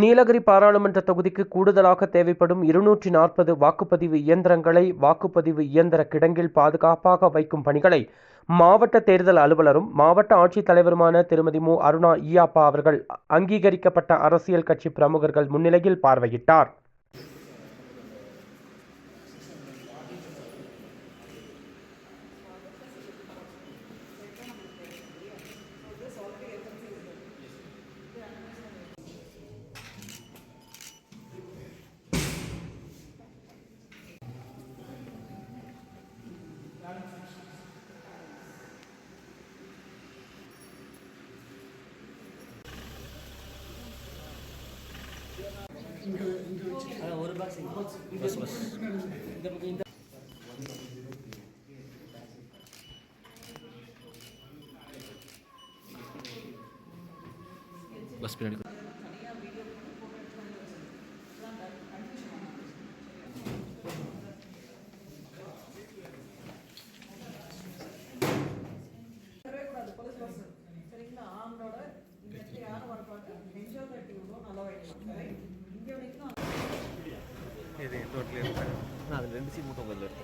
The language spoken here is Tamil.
நீலகிரி பாராளுமன்ற தொகுதிக்கு கூடுதலாக தேவைப்படும் இருநூற்றி நாற்பது வாக்குப்பதிவு இயந்திரங்களை வாக்குப்பதிவு இயந்திர கிடங்கில் பாதுகாப்பாக வைக்கும் பணிகளை மாவட்ட தேர்தல் அலுவலரும் மாவட்ட ஆட்சித்தலைவருமான திருமதி மு. அருணா ஈயாப்பா அவர்கள் அங்கீகரிக்கப்பட்ட அரசியல் கட்சி பிரமுகர்கள் முன்னிலையில் பார்வையிட்டார். பஸ் பின்னாடி இது டோட்டலி இருப்பாங்க அது ரெண்டு சீட் மட்டும் உங்கள் இருக்கு